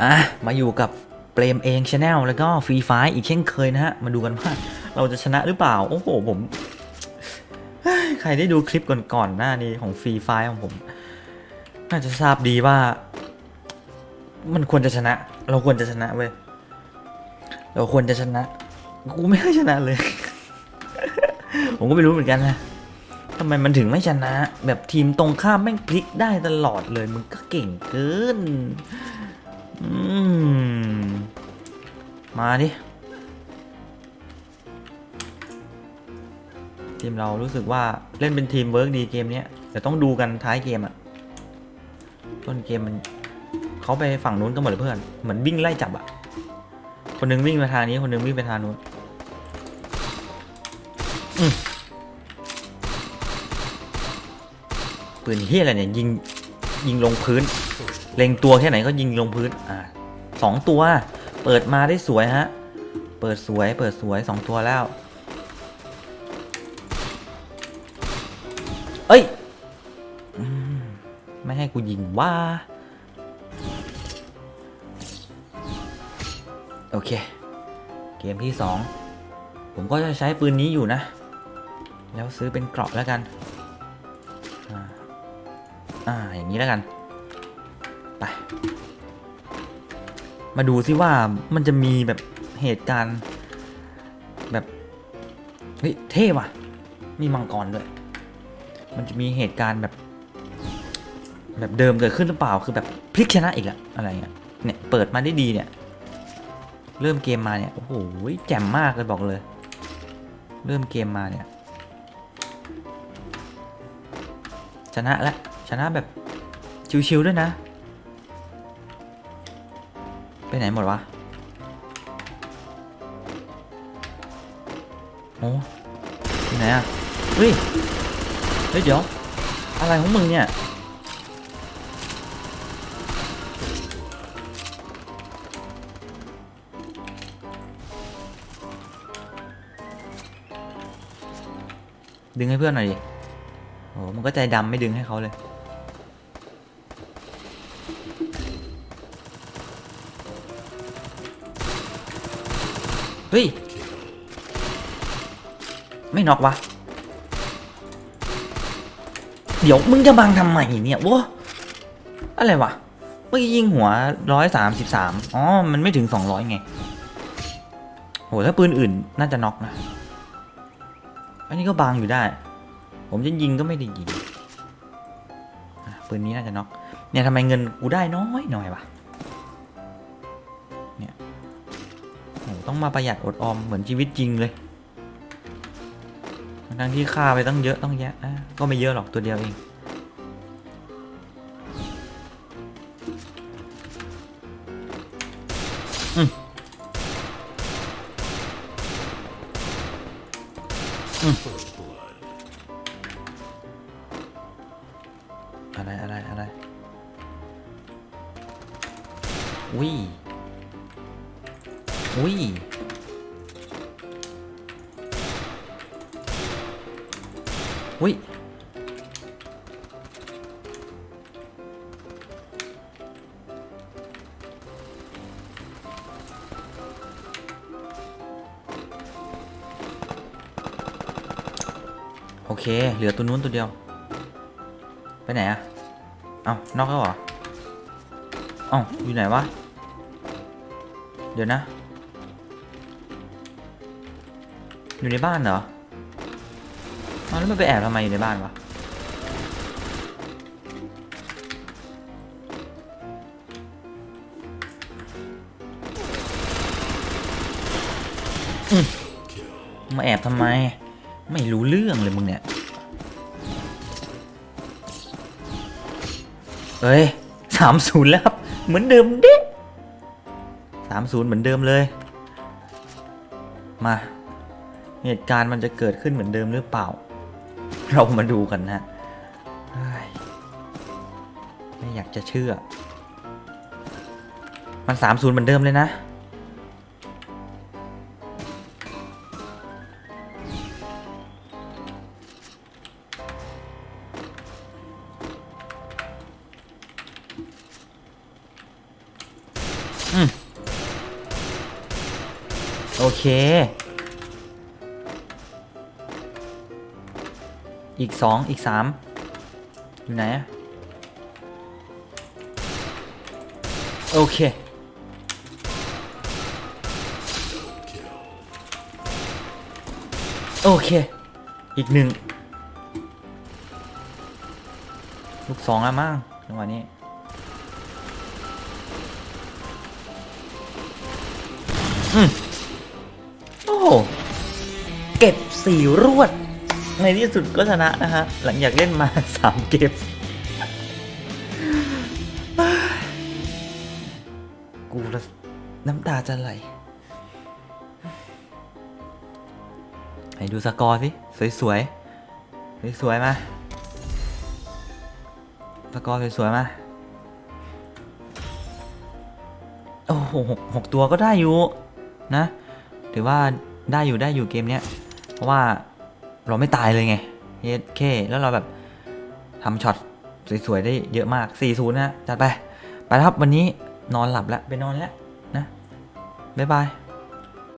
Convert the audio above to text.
อะมาอยู่กับเปรมเองชาแนลแล้วก็ฟรีไฟอีกเช่นเคยนะฮะ มาดูกันว่าเราจะชนะหรือเปล่า โอ้โหผมใครได้ดูคลิปก่อนๆหน้านี้ของฟรีไฟของผม น่าจะทราบดีว่า มันควรจะชนะ เราควรจะชนะเว้ยเราควรจะชนะ กูไม่เคยชนะเลย ผมก็ไม่รู้เหมือนกันนะทำไมมันถึงไม่ชนะ แบบทีมตรงข้ามแม่งพลิกได้ตลอดเลย มึงก็เก่งเกิน อืม มาดิทีมเรารู้สึกว่าเล่นเป็นทีมเวิร์กดีเกมเนี้ยแต่ต้องดูกันท้ายเกมอะต้นเกมมันเขาไปฝั่งนู้นก็หมดเลยเพื่อน เหมือนวิ่งไล่จับอะคนนึงวิ่งไปทางนี้ คนนึงวิ่งไปทางนู้นปืนเฮียอะไรเนี่ยยิงยิงลงพื้น เล็งตัวแค่ไหนก็ยิงลงพื้น อ่าสองตัว เปิดมาได้สวยฮะ เปิดสวย เปิดสวยสองตัวแล้ว เอ้ย ไม่ให้กูยิงว่า โอเค เกมที่สอง ผมก็จะใช้ปืนนี้อยู่นะ แล้วซื้อเป็นเกราะแล้วกัน อ่าอ่าอย่างนี้แล้วกัน ไป มาดูซิว่ามันจะมีแบบเหตุการณ์แบบเฮ้ยเท่ว่ะ มีมังกรด้วย มันจะมีเหตุการณ์แบบ แบบเดิมเกิดขึ้นหรือเปล่าคือแบบพลิกชนะอีกล้วอะไรเงี้ยเนี่ยเปิดมาได้ดีเนี่ย เริ่มเกมมาเนี่ยโอ้โหแจ่มมากเลยบอกเลย เริ่มเกมมาเนี่ย ชนะแล้วชนะแบบชิวๆด้วยนะ ไปไหนหมดวะโอ้ไปไหนอะเฮ้ยเฮ้ยเดี๋ยว อะไรของมึงเนี่ยดึงให้เพื่อนหน่อยดิโอ้มันก็ใจดำไม่ดึงให้เขาเลย เฮ้ย ไม่น็อกวะ เดี๋ยวมึงจะบังทำไมเนี่ยวะอะไรวะ เมื่อกี้ยิงหัวร้อยสามสิบสามอ๋อ มันไม่ถึงสองร้อยไง โห ถ้าปืนอื่นน่าจะน็อกนะ อันนี้ก็บังอยู่ได้ ผมจะยิงก็ไม่ได้ยิงปืนนี้น่าจะน็อกเนี่ยทำไมเงินกูได้น้อยหน่อยวะเนี่ย ต้องมาประหยัดอดออมเหมือนชีวิตจริงเลย ทั้งที่ค่าไปตั้งเยอะต้องแยะอ่ก็ไม่เยอะหรอกตัวเดียวเองอืมอืมอะไรอะไรอะไรวิ วิวิโอเค เหลือตัวนู้นตัวเดียว ไปไหนอะเอ้านอกแล้วเหรอเอ้าอยู่ไหนวะ เดี๋ยวนะ อยู่ในบ้านเหรออแล้วมันไปแอบทำไมอยู่ในบ้านวะมาแอบทำไม ไม่รู้เรื่องเลยมึงเนี่ย เอ้ยสามศูนย์แล้วครับ เหมือนเดิมเด็สามศูนย์เหมือนเดิมเลย มา เหตุการณ์มันจะเกิดขึ้นเหมือนเดิมหรือเปล่า เรามาดูกันนะไม่อยากจะเชื่อ มันสามศูนย์เหมือนเดิมเลยนะ โอเค อีกสองอีกสามอยู่ไหนโอเค โอเค อีกหนึ่งลูกสองแล้วมั้งจังหวะนี้อืมโอ้โหเก็บสี่รวด ในที่สุดก็ชนะนะฮะ หลังจากเล่นมาสามเกม กูละน้ำตาจะไหล ให้ดูสกอร์สิ สวยๆ สวยๆ มา สกอร์สวยๆ มา โอ้โหหกหกตัวก็ได้อยู่ นะ ถือว่าได้อยู่ได้อยู่เกมเนี้ย เพราะว่า เราไม่ตายเลยไงเฮ็ดเคแล้วเราแบบทำช็อตสวยๆ ได้เยอะมาก 4-0 นะจัดไป ไปครับวันนี้นอนหลับแล้ว ไปนอนแล้วนะ บ๊ายบาย